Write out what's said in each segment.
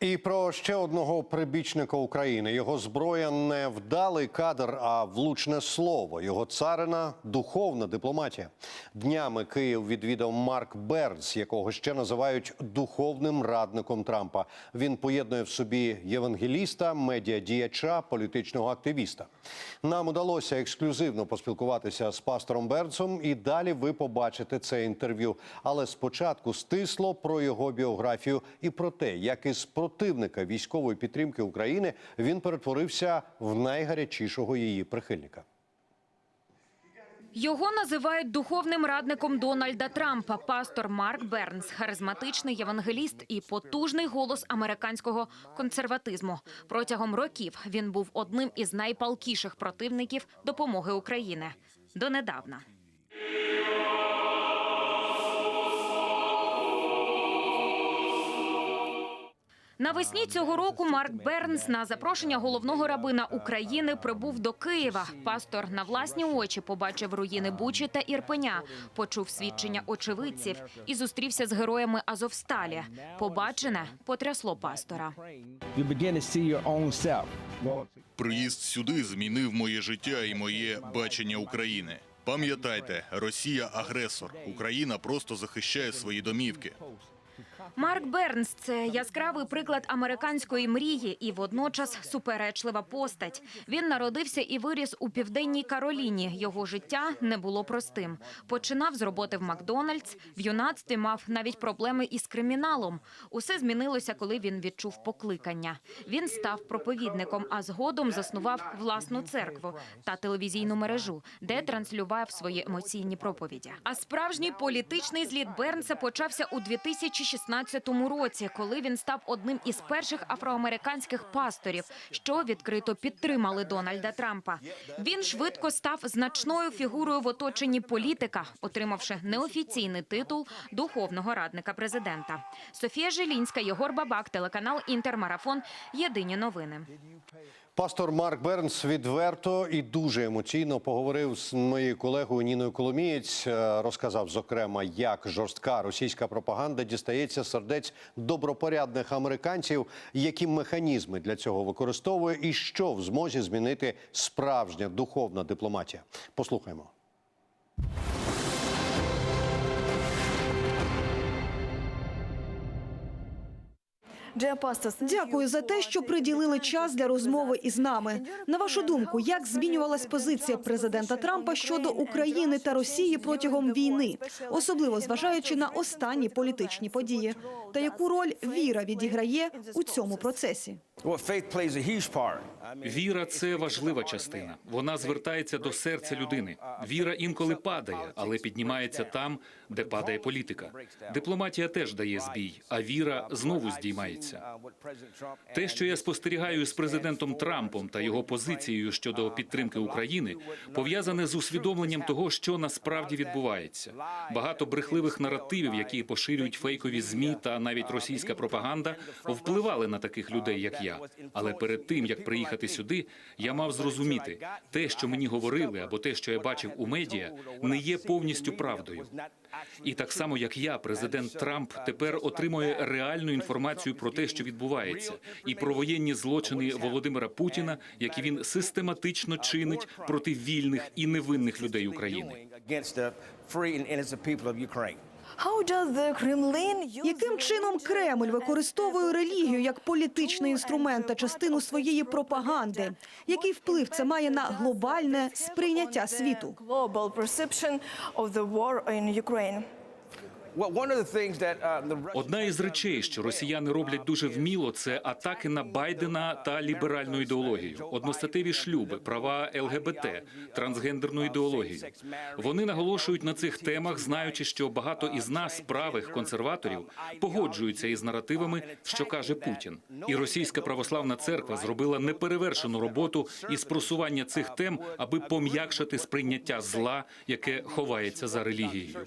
І про ще одного прибічника України. Його зброя не вдалий кадр, а влучне слово. Його царина духовна дипломатія. Днями Київ відвідав Марк Бернс, якого ще називають духовним радником Трампа. Він поєднує в собі євангеліста, медіадіяча, політичного активіста. Нам удалося ексклюзивно поспілкуватися з пастором Бернсом, і далі ви побачите це інтерв'ю. Але спочатку стисло про його біографію і про те, як із противника військової підтримки України він перетворився в найгарячішого її прихильника. Його називають духовним радником Дональда Трампа. Пастор Марк Бернс, харизматичний євангеліст і потужний голос американського консерватизму. Протягом років він був одним із найпалкіших противників допомоги України. Донедавна. Навесні цього року Марк Бернс на запрошення головного рабина України прибув до Києва. Пастор на власні очі побачив руїни Бучі та Ірпеня, почув свідчення очевидців і зустрівся з героями Азовсталі. Побачене потрясло пастора. Приїзд сюди змінив моє життя і моє бачення України. Пам'ятайте, Росія агресор. Україна просто захищає свої домівки. Марк Бернс це яскравий приклад американської мрії і водночас суперечлива постать. Він народився і виріс у південній Кароліні. Його життя не було простим. Починав з роботи в Макдональдс. В юнацтві мав навіть проблеми із криміналом. Усе змінилося, коли він відчув покликання. Він став проповідником, а згодом заснував власну церкву та телевізійну мережу, де транслював свої емоційні проповіді. А справжній політичний зліт Бернса почався у 2016 році, коли він став одним із перших афроамериканських пасторів, що відкрито підтримали Дональда Трампа. Він швидко став значною фігурою в оточенні політика, отримавши неофіційний титул духовного радника президента. Софія Жилінська, Єгор Бабак, телеканал Інтермарафон. Єдині новини. Пастор Марк Бернс відверто і дуже емоційно поговорив з моєю колегою Ніною Коломієць. Е, Розказав зокрема, як жорстка російська пропаганда дістається сердець добропорядних американців, які механізми для цього використовує, і що в змозі змінити справжня духовна дипломатія. Послухаймо. Дякую за те, що приділили час для розмови із нами. На вашу думку, як змінювалась позиція президента Трампа щодо України та Росії протягом війни, особливо зважаючи на останні політичні події, та яку роль віра відіграє у цьому процесі? Віра це важлива частина. Вона звертається до серця людини. Віра інколи падає, але піднімається там, де падає політика. Дипломатія теж дає збій, а віра знову здіймається. Те, що я спостерігаю з президентом Трампом та його позицією щодо підтримки України, пов'язане з усвідомленням того, що насправді відбувається. Багато брехливих наративів, які поширюють фейкові змі та навіть російська пропаганда, впливали на таких людей, як я. Але перед тим як приїхати сюди, я мав зрозуміти, те, що мені говорили, або те, що я бачив у медіа, не є повністю правдою. І так само, як я, президент Трамп тепер отримує реальну інформацію про те, що відбувається, і про воєнні злочини Володимира Путіна, які він систематично чинить проти вільних і невинних людей України. Яким чином Кремль використовує релігію як політичний інструмент та частину своєї пропаганди? Який вплив це має на глобальне сприйняття світу? Одна із речей, що росіяни роблять дуже вміло, це атаки на Байдена та ліберальну ідеологію, одностатеві шлюби, права ЛГБТ, трансгендерну ідеологію. Вони наголошують на цих темах, знаючи, що багато із нас, правих консерваторів, погоджуються із наративами, що каже Путін. І російська православна церква зробила неперевершену роботу із просування цих тем, аби пом'якшити сприйняття зла, яке ховається за релігією.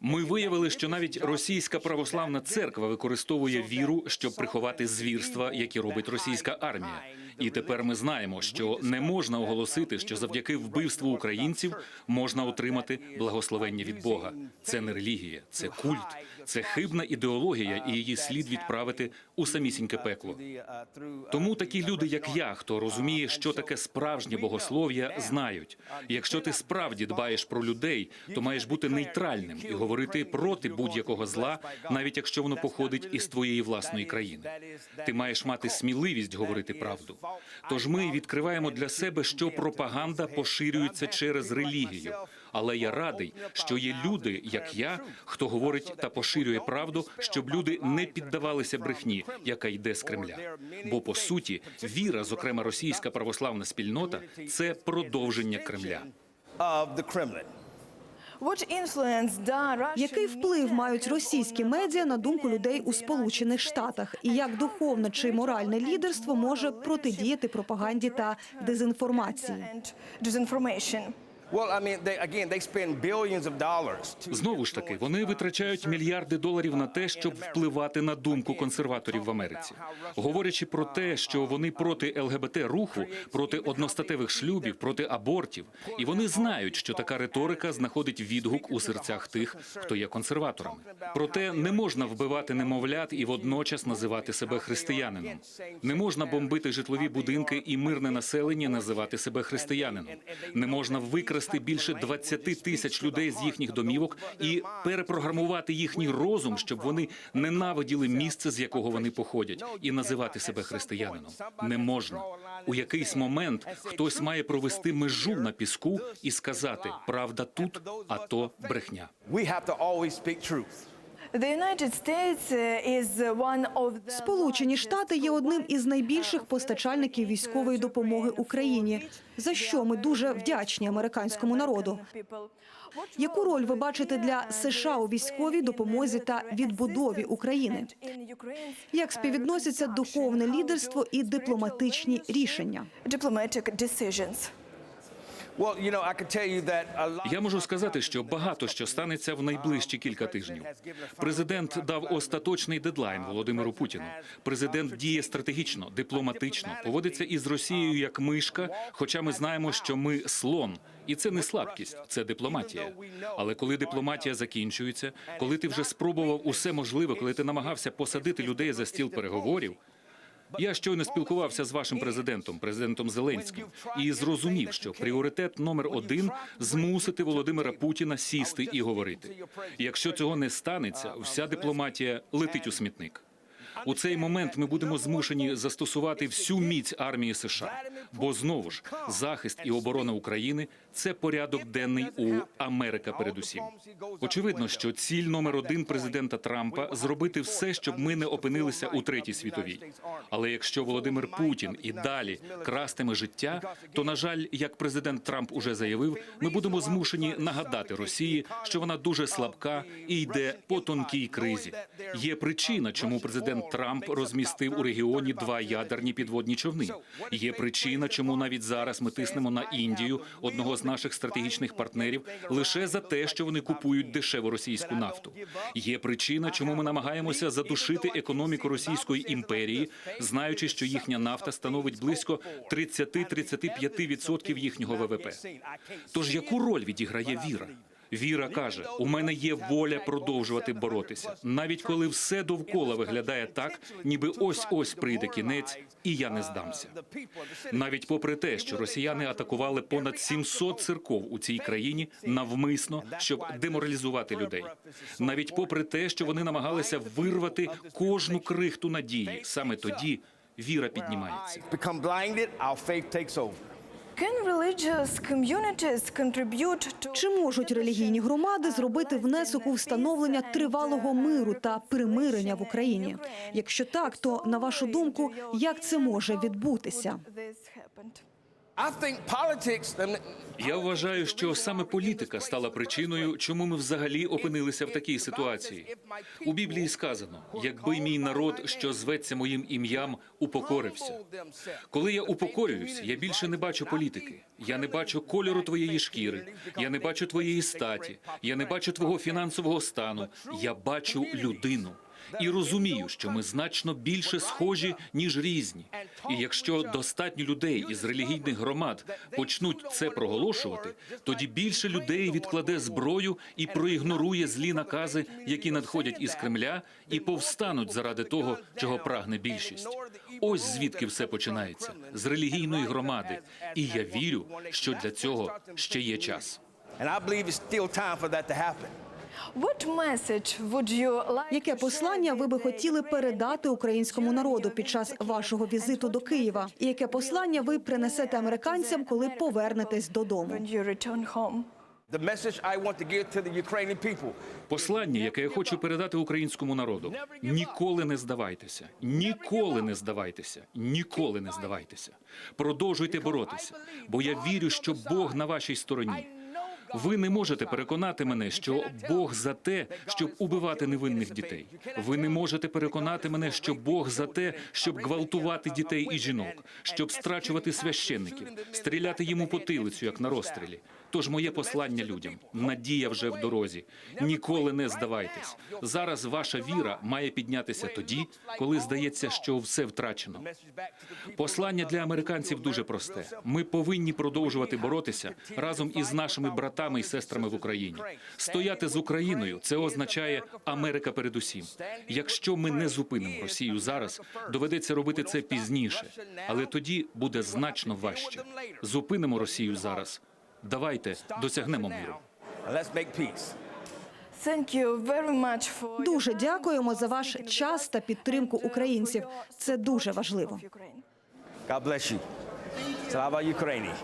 Ми виявили, що навіть російська православна церква використовує віру, щоб приховати звірства, які робить російська армія. І тепер ми знаємо, що не можна оголосити, що завдяки вбивству українців можна отримати благословення від Бога. Це не релігія, це культ, Це хибна ідеологія, і її слід відправити у самісіньке пекло. Тому такі люди, як я, хто розуміє, що таке справжнє богослов'я, знають. Якщо ти справді дбаєш про людей, то маєш бути нейтральним і говорити проти будь-якого зла, навіть якщо воно походить із твоєї власної країни. Ти маєш мати сміливість говорити правду. Тож ми відкриваємо для себе, що пропаганда поширюється через релігію. Але я радий, що є люди, як я, хто говорить та поширює правду, щоб люди не піддавалися брехні, яка йде з Кремля. Бо по суті, віра, зокрема російська православна спільнота, це продовження Кремля. Який вплив мають російські медіа на думку людей у Сполучених Штатах, і як духовне чи моральне лідерство може протидіяти пропаганді та дезінформації? Знову ж таки, вони витрачають мільярди доларів на те, щоб впливати на думку консерваторів в Америці, говорячи про те, що вони проти ЛГБТ руху, проти одностатевих шлюбів, проти абортів, і вони знають, що така риторика знаходить відгук у серцях тих, хто є консерваторами. Проте не можна вбивати немовлят і водночас називати себе християнином. Не можна бомбити житлові будинки і мирне населення називати себе християнином. Не можна викрасти більше 20 тисяч людей з їхніх домівок і перепрограмувати їхній розум, щоб вони ненавиділи місце, з якого вони походять, і називати себе християнином. Не можна. У якийсь момент хтось має провести межу на піску і сказати: правда тут, а то брехня. Uh, the Сполучені Штати є одним із найбільших постачальників військової допомоги Україні, за що ми дуже вдячні американському народу. Яку роль ви бачите для США у військовій допомозі та відбудові України? Як співвідносяться духовне лідерство і дипломатичні рішення? Я можу сказати, що багато що станеться в найближчі кілька тижнів. Президент дав остаточний дедлайн Володимиру Путіну. Президент діє стратегічно, дипломатично, поводиться із Росією як мишка. Хоча ми знаємо, що ми слон, і це не слабкість, це дипломатія. Але коли дипломатія закінчується, коли ти вже спробував усе можливе, коли ти намагався посадити людей за стіл переговорів. Я щойно спілкувався з вашим президентом, президентом Зеленським, і зрозумів, що пріоритет номер один змусити Володимира Путіна сісти і говорити. Якщо цього не станеться, вся дипломатія летить у смітник. У цей момент ми будемо змушені застосувати всю міць армії США. Бо знову ж захист і оборона України це порядок денний у Америка. Передусім, очевидно, що ціль номер один президента Трампа зробити все, щоб ми не опинилися у третій світовій. Але якщо Володимир Путін і далі крастиме життя, то на жаль, як президент Трамп уже заявив, ми будемо змушені нагадати Росії, що вона дуже слабка і йде по тонкій кризі. Є причина, чому президент Трамп розмістив у регіоні два ядерні підводні човни. Є причина, чому навіть зараз ми тиснемо на Індію, одного з наших стратегічних партнерів, лише за те, що вони купують дешеву російську нафту. Є причина, чому ми намагаємося задушити економіку Російської імперії, знаючи, що їхня нафта становить близько 30-35% їхнього ВВП. Тож яку роль відіграє віра? Віра каже: у мене є воля продовжувати боротися, навіть коли все довкола виглядає так, ніби ось ось прийде кінець, і я не здамся. Навіть попри те, що росіяни атакували понад 700 церков у цій країні навмисно, щоб деморалізувати людей, навіть попри те, що вони намагалися вирвати кожну крихту надії, саме тоді віра піднімається. Чи можуть релігійні громади зробити внесок у встановлення тривалого миру та примирення в Україні? Якщо так, то на вашу думку, як це може відбутися? Я вважаю, що саме політика стала причиною, чому ми взагалі опинилися в такій ситуації. У Біблії сказано: якби мій народ, що зветься моїм ім'ям, упокорився. Коли я упокорююсь, я більше не бачу політики. Я не бачу кольору твоєї шкіри, я не бачу твоєї статі, я не бачу твого фінансового стану. Я бачу людину. І розумію, що ми значно більше схожі ніж різні. І якщо достатньо людей із релігійних громад почнуть це проголошувати, тоді більше людей відкладе зброю і проігнорує злі накази, які надходять із Кремля, і повстануть заради того, чого прагне більшість. Ось звідки все починається з релігійної громади. І я вірю, що для цього ще є час. And I believe it's still time for that to happen. What message would Яке послання ви би хотіли передати українському народу під час вашого візиту до Києва? І яке послання ви принесете американцям, коли повернетесь додому? when you return home? The message I want to give to the Ukrainian people. Послання, яке я хочу передати українському народу: ніколи не здавайтеся, ніколи не здавайтеся, ніколи не здавайтеся. Продовжуйте боротися, бо я вірю, що Бог на вашій стороні. Ви не можете переконати мене, що Бог за те, щоб убивати невинних дітей. Ви не можете переконати мене, що Бог за те, щоб гвалтувати дітей і жінок, щоб страчувати священників, стріляти йому потилицю, як на розстрілі. Тож моє послання людям надія вже в дорозі. Ніколи не здавайтесь. Зараз ваша віра має піднятися тоді, коли здається, що все втрачено. Послання для американців дуже просте. Ми повинні продовжувати боротися разом із нашими братами і сестрами в Україні. Стояти з Україною це означає Америка передусім. Якщо ми не зупинимо Росію зараз, доведеться робити це пізніше, але тоді буде значно важче. Зупинимо Росію зараз. Давайте досягнемо миру. Дуже дякуємо за ваш час та підтримку uh, українців. Це дуже важливо. of Ukraine.